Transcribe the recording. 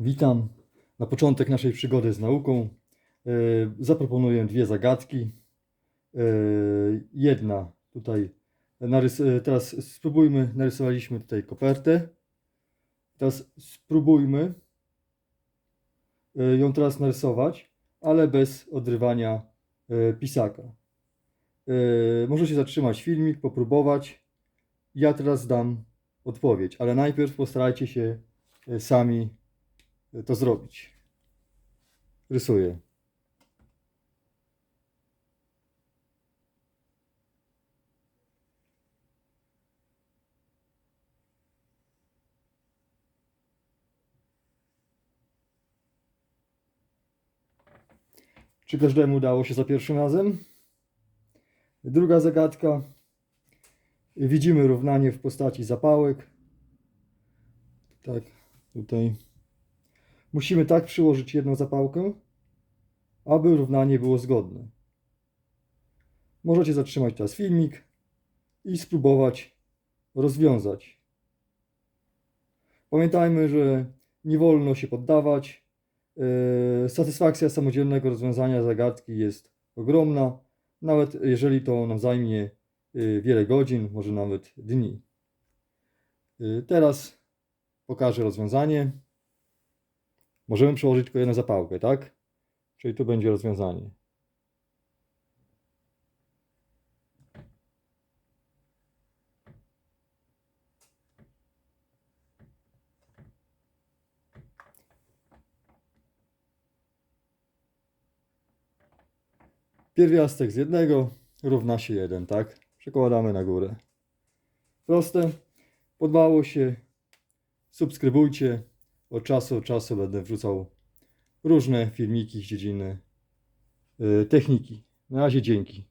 Witam. Na początek naszej przygody z nauką e, zaproponuję dwie zagadki. E, Jedna tutaj, e, teraz spróbujmy, narysowaliśmy tutaj kopertę. Teraz spróbujmy ją teraz narysować, ale bez odrywania pisaka. Możecie zatrzymać filmik, popróbować. Ja teraz dam odpowiedź, ale najpierw postarajcie się sami to zrobić. Rysuję. Czy każdemu udało się za pierwszym razem? Druga zagadka. Widzimy równanie w postaci zapałek. Tak, tutaj. Musimy tak przyłożyć jedną zapałkę, aby równanie było zgodne. Możecie zatrzymać teraz filmik i spróbować rozwiązać. Pamiętajmy, że nie wolno się poddawać. Yy, Satysfakcja samodzielnego rozwiązania zagadki jest ogromna, nawet jeżeli to nam zajmie yy, wiele godzin, może nawet dni. Yy, Teraz pokażę rozwiązanie. Możemy przełożyć tylko jedną zapałkę, tak? Czyli tu będzie rozwiązanie. Pierwiastek z jednego równa się 1, tak? Przekładamy na górę. Proste. Podobało się. Subskrybujcie. Od czasu do czasu będę wrzucał różne filmiki z dziedziny y, techniki. Na razie dzięki.